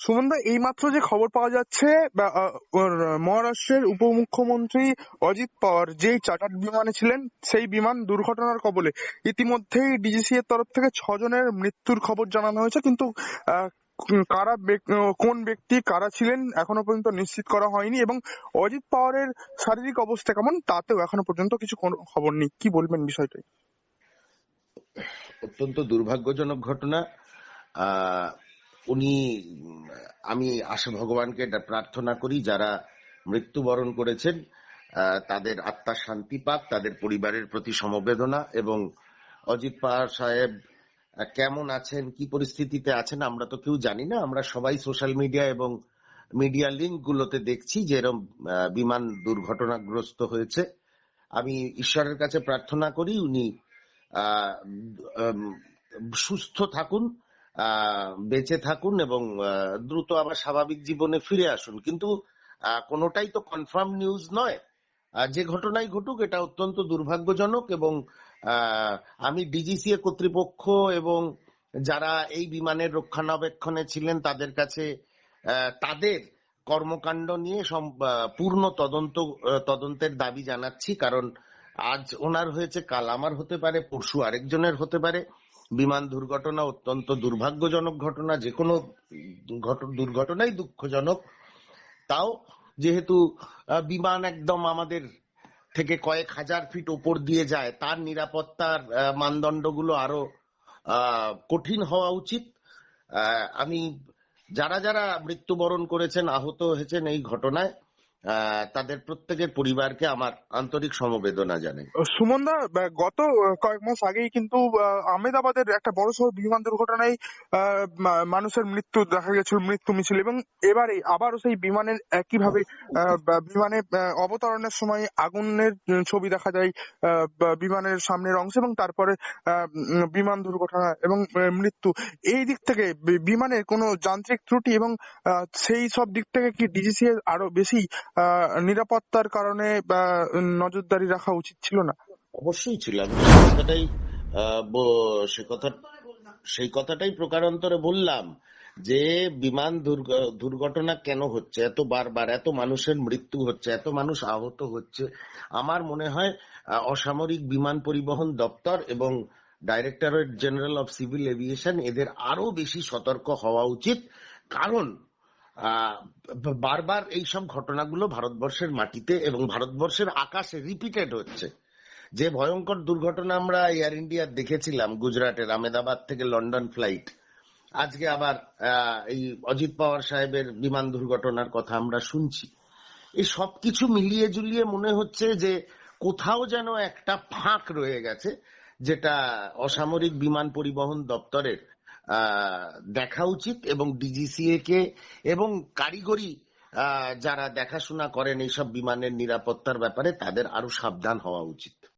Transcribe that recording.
সুমনদা, এইমাত্র যে খবর পাওয়া যাচ্ছে মহারাষ্ট্রের উপমুখ্যমন্ত্রী অজিত পাওয়ার যেই চার্টার্ড বিমানে ছিলেন, সেই বিমান দুর্ঘটনার কবলে। ইতিমধ্যেই ডিজিসি এর তরফ থেকে ছজনের মৃত্যুর খবর জানানো হয়েছে, কিন্তু কারা কোন ব্যক্তি কারা ছিলেন এখনও পর্যন্ত নিশ্চিত করা হয়নি, এবং অজিত পাওয়ারের শারীরিক অবস্থা কেমন, তাতেও এখনও পর্যন্ত কিছু খবর নেই। কি বলবেন বিষয়টাই অত্যন্ত দুর্ভাগ্যজনক ঘটনা। উনি, আমি আশা ভগবানকে প্রার্থনা করি, যারা মৃত্যুবরণ করেছেন তাদের আত্মা শান্তি পাক, তাদের পরিবারের প্রতি সমবেদনা এবং অজিত পাহাড় সাহেব কেমন আছেন, কি পরিস্থিতিতে আছেন, আমরা তো কেউ জানি না, আমরা সবাই সোশ্যাল মিডিয়া এবং মিডিয়া লিঙ্ক গুলোতে দেখছি যে এরম বিমান দুর্ঘটনাগ্রস্ত হয়েছে। আমি ঈশ্বরের কাছে প্রার্থনা করি, উনি সুস্থ থাকুন বেঁচে থাকুন এবং দ্রুত আবার স্বাভাবিক জীবনে ফিরে আসুন। কিন্তু কোনোটাই তো কনফার্ম নিউজ নয়। যে ঘটনাই ঘটুক, এটা অত্যন্ত দুর্ভাগ্যজনক এবং আমি ডিজিসিএ কর্তৃপক্ষ এবং যারা এই বিমানের রক্ষণাবেক্ষণে ছিলেন, তাদের কাছে তাদের কর্মকাণ্ড নিয়ে পূর্ণ তদন্ত, তদন্তের দাবি জানাচ্ছি। কারণ, আজ ওনার হয়েছে, কাল আমার হতে পারে, পরশু আরেকজনের হতে পারে। বিমান দুর্ঘটনা অত্যন্ত দুর্ভাগ্যজনক ঘটনা যে কোনো ঘট- দুর্ঘটনাই দুঃখজনক। তাও যেহেতু বিমান একদম আমাদের থেকে কয়েক হাজার ফিট ওপর দিয়ে যায়, তার নিরাপত্তার মানদণ্ডগুলো আরও কঠিন হওয়া উচিত। আমি, যারা যারা মৃত্যুবরণ করেছেন, আহত হয়েছেন এই ঘটনায় তাদের প্রত্যেকের পরিবারকে আমার আন্তরিক সমবেদনা জানাই। সুমনদা গত কয়েক মাস আগেই কিন্তু আহ, আহমেদাবাদের একটা বড় সড় বিমান দুর্ঘটনায় মানুষের মৃত্যু দেখা গেছিল মৃত্যু মিছিল এবং এবারে আবারও সেই বিমানের একইভাবে বিমানে অবতরণের সময় আগুনের ছবি দেখা যায় বিমানের সামনের অংশ এবং তারপরে বিমান দুর্ঘটনা এবং মৃত্যু। এই দিক থেকে বিমানের কোনো যান্ত্রিক ত্রুটি এবং সেই সব দিক থেকে কি ডিজিসি এর আরও বেশি আহ, নিরাপত্তার কারণে বা নজরদারি রাখা উচিত ছিল না? অবশ্যই ছিল। আমি কথাটাই সে কথা সেই কথাটাই প্রকারান্তরে বললাম যে বিমান দুর্ঘ- দুর্ঘটনা কেন হচ্ছে? এত বারবার এত মানুষের মৃত্যু হচ্ছে এত মানুষ আহত হচ্ছে। আমার মনে হয় অসামরিক বিমান পরিবহন দপ্তর এবং Directorate General of Civil Aviation এদের আরও বেশি সতর্ক হওয়া উচিত। কারণ বারবার এইসব ঘটনাগুলো ভারতবর্ষের মাটিতে এবং ভারতবর্ষের আকাশে রিপিটেড হচ্ছে। যে ভয়ঙ্কর দুর্ঘটনা আমরা এয়ার ইন্ডিয়ার দেখেছিলাম, গুজরাটের আমেদাবাদ থেকে লন্ডন ফ্লাইট আজকে আবার এই অজিত পাওয়ার সাহেবের বিমান দুর্ঘটনার কথা আমরা শুনছি। এই সবকিছু মিলিয়ে জুলিয়ে মনে হচ্ছে যে কোথাও যেন একটা ফাঁক রয়ে গেছে, যেটা অসামরিক বিমান পরিবহন দপ্তরের দেখা উচিত এবং ডিজিসিএ কে এবং কারিগরি যারা দেখাশোনা করেন এইসব বিমানের নিরাপত্তার ব্যাপারে তাদের আরও সাবধান হওয়া উচিত।